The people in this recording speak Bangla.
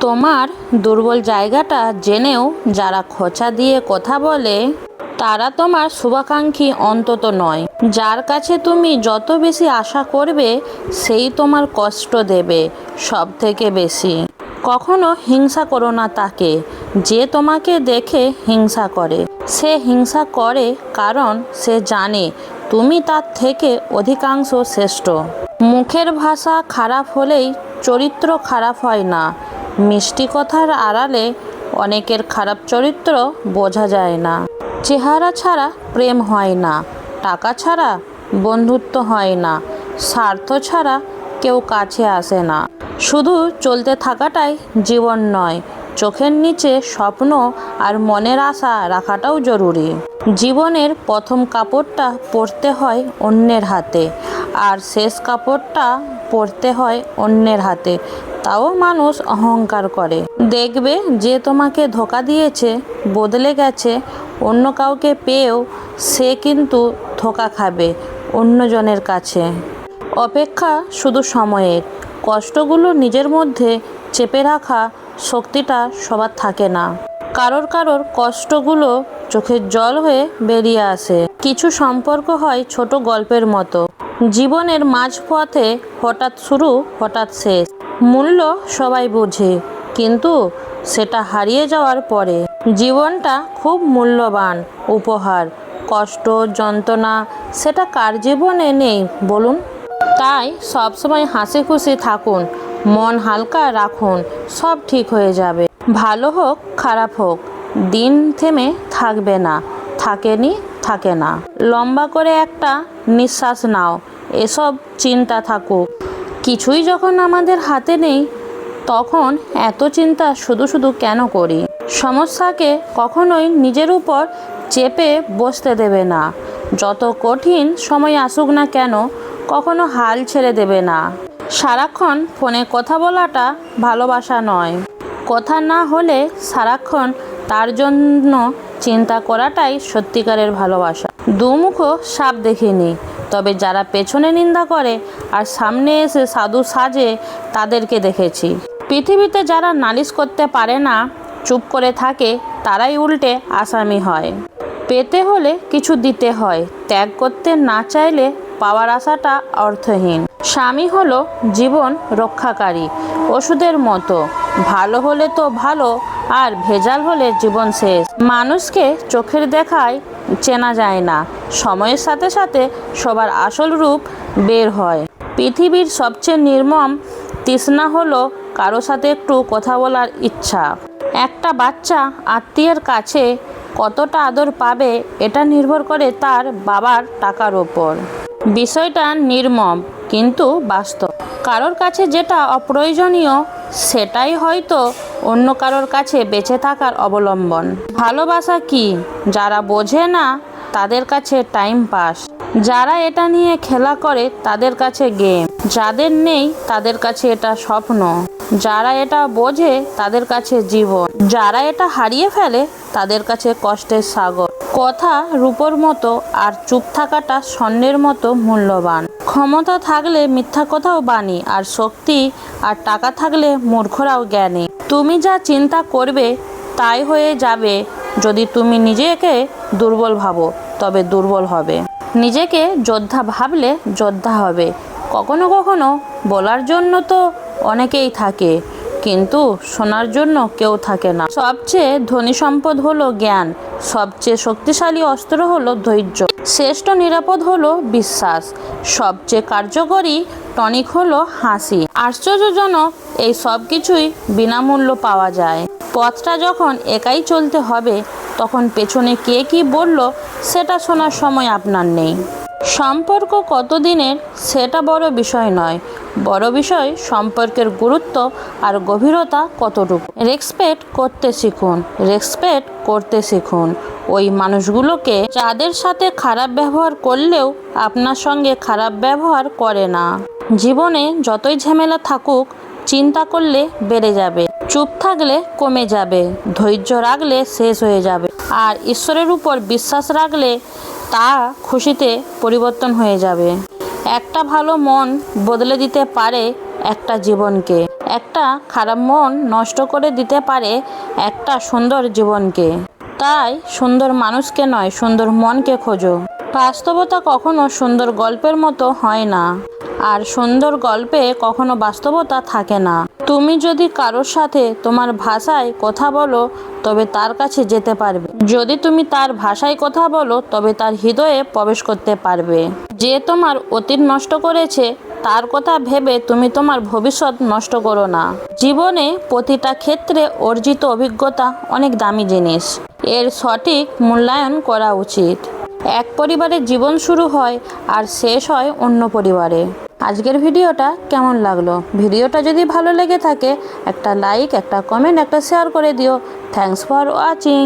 তোমার দুর্বল জায়গাটা জেনেও যারা খোঁচা দিয়ে কথা বলে, তারা তোমার শুভাকাঙ্ক্ষী অন্তত নয়। যার কাছে তুমি যত বেশি আশা করবে, সেই তোমার কষ্ট দেবে সব থেকে বেশি। কখনো হিংসা করো না তাকে। যে তোমাকে দেখে হিংসা করে, সে হিংসা করে কারণ সে জানে তুমি তার থেকে অধিকাংশ শ্রেষ্ঠ। মুখের ভাষা খারাপ হলেই চরিত্র খারাপ হয় না। মিষ্টি কথার আড়ালে অনেকের খারাপ চরিত্র বোঝা যায় না। চেহারা ছাড়া প্রেম হয় না, টাকা ছাড়া বন্ধুত্ব হয় না, স্বার্থ ছাড়া কেউ কাছে আসে না। শুধু চলতে থাকাটাই জীবন নয়, চোখের নিচে স্বপ্ন আর মনের আশা রাখাটাও জরুরি। জীবনের প্রথম কাপড়টা পরতে হয় অন্যের হাতে, আর শেষ কাপড়টা পরতে হয় অন্যের হাতে। তাও মানুষ অহংকার করে। দেখবে যে তোমাকে ধোকা দিয়েছে, বদলে গেছে, অন্য কাউকে পেয়েও সে কিন্তু ধোকা খাবে অন্যজনের কাছে। অপেক্ষা শুধু সময়ের। কষ্টগুলো নিজের মধ্যে চেপে রাখা শক্তিটা সবার থাকে না। কারোর কারোর কষ্টগুলো চোখের জল হয়ে বেরিয়ে আসে। কিছু সম্পর্ক হয় ছোট গল্পের মতো। জীবনের মাঝপথে হঠাৎ শুরু, হঠাৎ শেষ। মূল্য সবাই বোঝে, কিন্তু সেটা হারিয়ে যাওয়ার পরে। জীবনটা খুব মূল্যবান, উপহার, কষ্ট, যন্ত্রণা, সেটা কার জীবনে নেই, বলুন? তাই সবসময় হাসি খুশি থাকুন, মন হালকা রাখুন, সব ঠিক হয়ে যাবে। ভালো হোক, খারাপ হোক, দিন থেমে থাকবে না, থাকেনি থাকে না। লম্বা করে একটা নিঃশ্বাস নাও, এসব চিন্তা থাকুক। কিছুই যখন আমাদের হাতে নেই, তখন এত চিন্তা শুধু শুধু কেন করি? সমস্যাকে কখনোই নিজের উপর চেপে বসতে দেবে না। যত কঠিন সময় আসুক না কেন, কখনো হাল ছেড়ে দেবে না। সারাক্ষণ ফোনে কথা বলাটা ভালোবাসা নয়। কথা না হলে সারাক্ষণ তার জন্য চিন্তা করাটাই সত্যিকারের ভালোবাসা। দুমুখো সাপ দেখিনি তবে যারা পেছনে নিন্দা করে আর সামনে এসে সাধু সাজে তাদেরকে দেখেছি। পৃথিবীতে যারা নালিশ করতে পারে না, চুপ করে থাকে, তারাই উল্টে আসামি হয়। পেতে হলে কিছু দিতে হয়, ত্যাগ করতে না চাইলে পাওয়ার আশাটা অর্থহীন। স্বামী হলো জীবন রক্ষাকারী, ওষুধের মতো, ভালো হলে তো ভালো আর ভেজাল হলে জীবন শেষ। মানুষকে চোখের দেখায় চেনা যায় না। সময়ের সাথে সাথে সবার আসল রূপ বের হয়। পৃথিবীর সবচেয়ে নির্মম তৃষ্ণা হলো কারও সাথে একটু কথা বলার ইচ্ছা। একটা বাচ্চা আত্মীয়ের কাছে কতটা আদর পাবে, এটা নির্ভর করে তার বাবার টাকার ওপর। বিষয়টা নির্মম, কিন্তু বাস্তব। কারোর কাছে যেটা অপ্রয়োজনীয় সেটাই হয়তো অন্য কারোর কাছে বেঁচে থাকার অবলম্বন। ভালোবাসা কি? যারা বোঝে না, তাদের কাছে টাইম পাস যারা এটা নিয়ে খেলা করে, তাদের কাছে গেম যাদের নেই, তাদের কাছে এটা স্বপ্ন। যারা এটা বোঝে, তাদের কাছে জীবন। যারা এটা হারিয়ে ফেলে, তাদের কাছে কষ্টের সাগর। কথা রূপর মতো আর চুপ থাকাটা স্বর্ণের মতো মূল্যবান। ক্ষমতা থাকলে মিথ্যা কথাও বাণী, আর শক্তি আর টাকা থাকলে মূর্খরাও জ্ঞানী। তুমি যা চিন্তা করবে, তাই হয়ে যাবে। যদি তুমি নিজেকে দুর্বল ভাবো, তবে দুর্বল হবে। নিজেকে যোদ্ধা ভাবলে যোদ্ধা হবে। কখনো কখনো বলার জন্য তো অনেকেই থাকে, কিন্তু শোনার জন্য কেউ থাকে না। সবচেয়ে ধনী সম্পদ হলো জ্ঞান, সবচেয়ে শক্তিশালী অস্ত্র হলো ধৈর্য। শ্রেষ্ঠ নিরাপদ হলো বিশ্বাস। সবচেয়ে কার্যকরী টনিক হলো হাসি। আশ্চর্যজনক এই সব কিছুই বিনামূল্য পাওয়া যায়। পথটা যখন একাই চলতে হবে, তখন পেছনে কে কি বলল, সেটা শোনার সময় আপনার নেই। সম্পর্ক কতদিনের সেটা বড় বিষয় নয়। বড় বিষয় সম্পর্কের গুরুত্ব আর গভীরতা কতটুকু। রেসপেক্ট করতে শিখুন রেসপেক্ট করতে শিখুন। ওই মানুষগুলোকে যাদের সাথে খারাপ ব্যবহার করলেও আপনার সঙ্গে খারাপ ব্যবহার করে না। জীবনে যতই ঝামেলা থাকুক, চিন্তা করলে বেড়ে যাবে। চুপ থাকলে কমে যাবে, ধৈর্য রাখলে শেষ হয়ে যাবে। আর ঈশ্বরের উপর বিশ্বাস রাখলে তা খুশিতে পরিবর্তন হয়ে যাবে। একটা ভালো মন বদলে দিতে পারে একটা জীবনকে। একটা খারাপ মন নষ্ট করে দিতে পারে একটা সুন্দর জীবনকে। তাই সুন্দর মানুষকে নয়, সুন্দর মনকে খোঁজো। বাস্তবতা কখনো সুন্দর গল্পের মতো হয় না। আর সুন্দর গল্পে কখনো বাস্তবতা থাকে না। তুমি যদি কারোর সাথে তোমার ভাষায় কথা বলো, তবে তার কাছে যেতে পারবে। যদি তুমি তার ভাষায় কথা বলো, তবে তার হৃদয়ে প্রবেশ করতে পারবে। যে তোমার অতীত নষ্ট করেছে, তার কথা ভেবে তুমি তোমার ভবিষ্যৎ নষ্ট করো না। জীবনে প্রতিটা ক্ষেত্রে অর্জিত অভিজ্ঞতা অনেক দামি জিনিস। এর সঠিক মূল্যায়ন করা উচিত। এক পরিবারের জীবন শুরু হয় আর শেষ হয় অন্য পরিবারে। আজকের ভিডিওটা কেমন লাগল? ভিডিওটা যদি ভালো লেগে থাকে, একটা লাইক একটা কমেন্ট একটা শেয়ার করে দিও। Thanks for watching